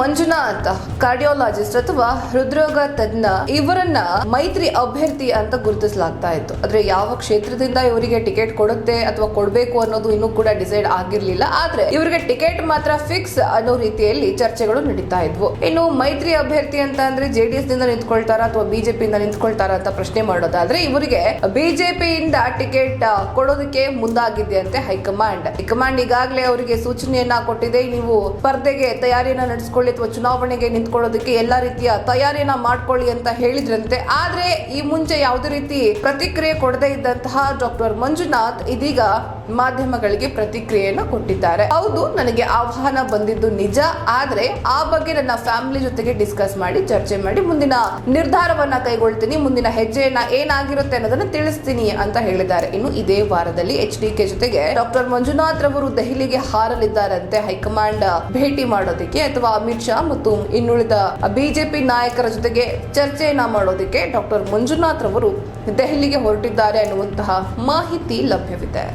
Manjunath cardiologist ಅಥವಾ ಹೃದ್ರೋಗ ತಜ್ಞ, ಇವರನ್ನ ಮೈತ್ರಿ ಅಭ್ಯರ್ಥಿ ಅಂತ ಗುರುತಿಸಲಾಗ್ತಾ ಇತ್ತು. ಆದ್ರೆ ಯಾವ ಕ್ಷೇತ್ರದಿಂದ ಇವರಿಗೆ ಟಿಕೆಟ್ ಕೊಡುತ್ತೆ ಅಥವಾ ಕೊಡಬೇಕು ಅನ್ನೋದು ಇನ್ನು ಕೂಡ ಡಿಸೈಡ್ ಆಗಿರ್ಲಿಲ್ಲ. ಆದ್ರೆ ಇವರಿಗೆ ಟಿಕೆಟ್ ಮಾತ್ರ ಫಿಕ್ಸ್ ಅನ್ನೋ ರೀತಿಯಲ್ಲಿ ಚರ್ಚೆಗಳು ನಡೀತಾ ಇದ್ವು. ಇನ್ನು ಮೈತ್ರಿ ಅಭ್ಯರ್ಥಿ ಅಂತ ಅಂದ್ರೆ ಜೆಡಿಎಸ್ ದಿಂದ ನಿಂತ್ಕೊಳ್ತಾರ ಅಥವಾ ಬಿಜೆಪಿ ಬಿಜೆಪಿಯಿಂದ ನಿಂತ್ಕೊಳ್ತಾರ ಅಂತ ಪ್ರಶ್ನೆ ಮಾಡೋದಾದ್ರೆ ಇವರಿಗೆ ಬಿಜೆಪಿ ಇಂದ ಟಿಕೆಟ್ ಕೊಡೋದಕ್ಕೆ ಮುಂದಾಗಿದೆಯಂತೆ ಹೈಕಮಾಂಡ್. ಹೈಕಮಾಂಡ್ ಈಗಾಗಲೇ ಅವರಿಗೆ ಸೂಚನೆಯನ್ನ ಕೊಟ್ಟಿದೆ. ನೀವು ಸ್ಪರ್ಧೆಗೆ ತಯಾರಿಯನ್ನ ನಡೆಸ್ಕೊಳ್ಳಿ ಅಥವಾ ಚುನಾವಣೆಗೆ ನಿಂತ್ಕೊಳ್ಳೋದಕ್ಕೆ ಎಲ್ಲಾ ರೀತಿಯ ತಯಾರಿಯನ್ನ ಮಾಡ್ಕೊಳ್ಳಿ ಅಂತ ಹೇಳಿದ್ರಂತೆ. ಆದ್ರೆ ಈ ಮುಂಚೆ ಯಾವುದೇ ರೀತಿ ಪ್ರತಿಕ್ರಿಯೆ ಕೊಡದೇ ಇದ್ದಂತಹ ಡಾಕ್ಟರ್ ಮಂಜುನಾಥ್ ಇದೀಗ ಮಾಧ್ಯಮಗಳಿಗೆ ಪ್ರತಿಕ್ರಿಯೆಯನ್ನ ಕೊಟ್ಟಿದ್ದಾರೆ. ಹೌದು, ನನಗೆ ಆಹ್ವಾನ ಬಂದಿದ್ದು ನಿಜ. ಆದ್ರೆ ಆ ಬಗ್ಗೆ ನನ್ನ ಫ್ಯಾಮಿಲಿ ಜೊತೆಗೆ ಡಿಸ್ಕಸ್ ಮಾಡಿ, ಚರ್ಚೆ ಮಾಡಿ, ಮುಂದಿನ ನಿರ್ಧಾರವನ್ನ ಕೈಗೊಳ್ತೀನಿ, ಮುಂದಿನ ಹೆಜ್ಜೆಯನ್ನ ಏನಾಗಿರುತ್ತೆ ಅನ್ನೋದನ್ನ ತಿಳಿಸ್ತೀನಿ ಅಂತ ಹೇಳಿದ್ದಾರೆ. ಇನ್ನು ಇದೇ ವಾರದಲ್ಲಿ ಎಚ್ ಡಿ ಜೊತೆಗೆ ಡಾಕ್ಟರ್ ಮಂಜುನಾಥ್ ರವರು ದೆಹಲಿಗೆ ಹಾರಲಿದ್ದಾರಂತೆ. ಹೈಕಮಾಂಡ್ ಭೇಟಿ ಮಾಡೋದಕ್ಕೆ ಅಥವಾ ಅಮಿತ್ ಶಾ ಮತ್ತು ಇನ್ನುಳಿದ ಬಿಜೆಪಿ ನಾಯಕರ ಜೊತೆಗೆ ಚರ್ಚೆಯನ್ನ ಮಾಡೋದಕ್ಕೆ ಡಾಕ್ಟರ್ ಮಂಜುನಾಥ್ ರವರು ದೆಹಲಿಗೆ ಹೊರಟಿದ್ದಾರೆ ಅನ್ನುವಂತಹ ಮಾಹಿತಿ ಲಭ್ಯವಿದೆ.